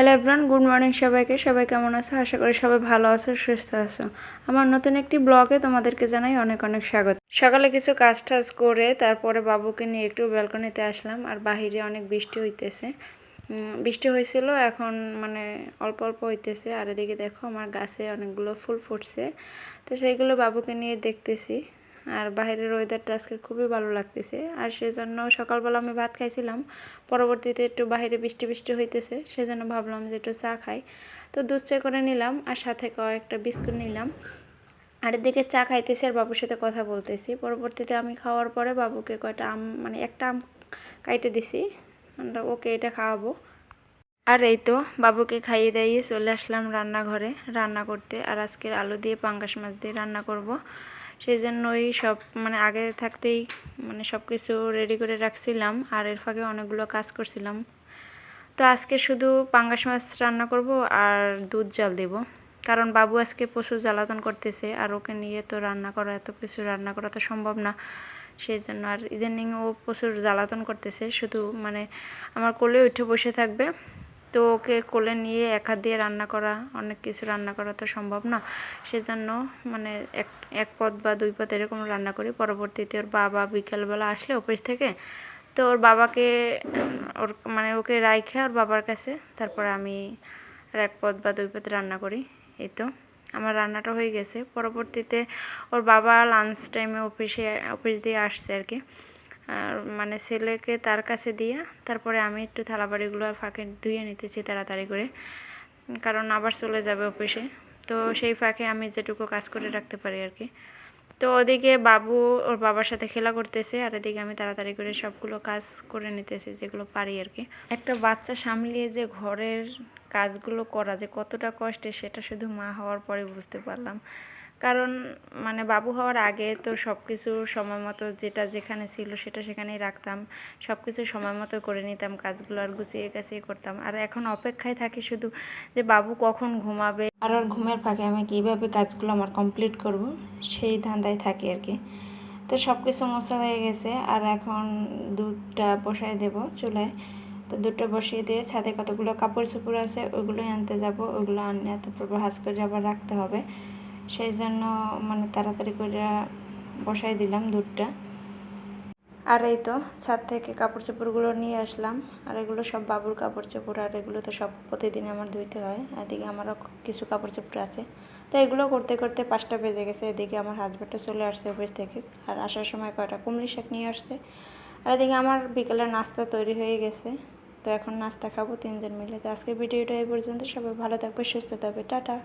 Hello everyone good morning সবাইকে। সবাই কেমন আছো? আশা করি সবাই ভালো আছো, সুস্থ আছো। আমার নতুন একটি ব্লগে তোমাদেরকে জানাই অনেক অনেক স্বাগত। সকালে কিছু কাজ টাজ করে তারপরে বাবুকে নিয়ে একটু ব্যালকনিতে আসলাম আর বাহিরে অনেক বৃষ্টি হইতেছে। বৃষ্টি হয়েছিল এখন মানে অল্প অল্প হইতেছে। আর এদিকে দেখো আমার গাছে অনেকগুলো ফুল ফুটছে। তো সেইগুলো বাবুকে নিয়ে দেখতেছি। আর বাইরের ওয়েদারটা আজকে খুবই ভালো লাগতেছে। আর সেজন্য সকালবেলা আমি ভাত খাইছিলাম, পরবর্তীতে একটু বাইরে বৃষ্টি বৃষ্টি হইতেছে, সেজন্য ভাবলাম যে একটু চা খাই। তো দুধ চা করে নিলাম আর সাথে কয়েকটা বিস্কুট নিলাম। আর এদিকে চা খাইতেছি আর বাবুর সাথে কথা বলতেছি। পরবর্তীতে আমি খাওয়ার পরে বাবুকে কয়টা আম মানে একটা আম কাইটে দিছি আমরা ওকে এটা খাওয়াবো। আর এই তো বাবুকে খাইয়ে দাইয়ে চলে আসলাম রান্নাঘরে, রান্না করতে। আর আজকের আলু দিয়ে পাঙ্গাস মাছ দিয়ে রান্না করব। সেই জন্যই সব মানে আগে থাকতেই মানে সব কিছু রেডি করে রাখছিলাম। আর এর ফাঁকে অনেকগুলো কাজ করছিলাম। তো আজকে শুধু পাঙ্গাস মাছ রান্না করব আর দুধ জাল দেব। কারণ বাবু আজকে প্রচুর জ্বালাতন করতেছে, আর ওকে নিয়ে তো রান্না করা, এত কিছু রান্না করা তো সম্ভব না। সেই জন্য আর ইদানিং ও প্রচুর জ্বালাতন করতেছে। শুধু মানে আমার কোলে উঠে বসে থাকবে। তো ওকে কোলে নিয়ে এক হাত দিয়ে রান্না করা, অনেক কিছু রান্না করা তো সম্ভব না। সেজন্য মানে এক এক পদ বা দুই পদ এরকম রান্না করি। পরবর্তীতে ওর বাবা বিকেলবেলা আসলে অফিস থেকে তো ওর বাবাকে ওর মানে ওকে রাইখে ওর বাবার কাছে। তারপরে আমি এক পদ বা দুই পদ রান্না করি। এই তো, আমার রান্নাটা হয়ে গেছে। পরবর্তীতে ওর বাবা লাঞ্চ টাইমে অফিসে, অফিস দিয়ে আসছে আর কি। আর মানে ছেলেকে তার কাছে দিয়ে তারপরে আমি একটু থালাবাড়িগুলো আর ফাঁকে ধুয়ে নিতেছি তাড়াতাড়ি করে। কারণ আবার চলে যাবে অফিসে। তো সেই ফাঁকে আমি যেটুকু কাজ করে রাখতে পারি আর কি। তো ওদিকে বাবু ওর বাবার সাথে খেলা করতেছে আর এদিকে আমি তাড়াতাড়ি করে সবগুলো কাজ করে নিতেছি যেগুলো পারি আর কি। একটা বাচ্চা সামলিয়ে যে ঘরের কাজগুলো করা যে কতটা কষ্টের সেটা শুধু মা হওয়ার পরে বুঝতে পারলাম। কারণ মানে বাবু হওয়ার আগে তো সব কিছু সময় মতো যেটা যেখানে ছিল সেটা সেখানেই রাখতাম। সব কিছু সময় মতো করে নিতাম, কাজগুলো আর গুছিয়ে গাছিয়ে করতাম। আর এখন অপেক্ষায় থাকি শুধু যে বাবু কখন ঘুমাবে আর ওর ঘুমের ফাঁকে আমি কীভাবে কাজগুলো আমার কমপ্লিট করব সেই ধান্দায় থাকি আর কি। তো সব কিছু মোছা হয়ে গেছে আর এখন দুধটা বসাই দেব চুলায়। তো দুটো বসিয়ে দিয়ে ছাদে কতগুলো কাপড় চোপড় আছে ওগুলোই আনতে যাব, ওগুলো আনিয়ে তারপর ভাজ করে আবার রাখতে হবে। সেই জন্য মানে তাড়াতাড়ি করে বসাই দিলাম দুধটা। আর এই তো ছাদ থেকে কাপড় চোপড়গুলো নিয়ে আসলাম। আর এগুলো সব বাবুর কাপড় চোপড়, আর এগুলো তো সব প্রতিদিন আমার ধুইতে হয়। এদিকে আমারও কিছু কাপড় চোপড় আছে। তো এগুলো করতে করতে পাঁচটা বেজে গেছে। এদিকে আমার হাজব্যান্ডও চলে আসছে অফিস থেকে। আর আসার সময় কয়টা? কুমড়ি শাক নিয়ে আসছে। আর এদিকে আমার বিকেলের নাস্তা তৈরি হয়ে গেছে। তো এখন নাস্তা খাব তিনজন মিলে। তো আজকে ভিডিওটা এই পর্যন্ত। সবাই ভালো থাকবে, সুস্থ থাকবে। টাটা।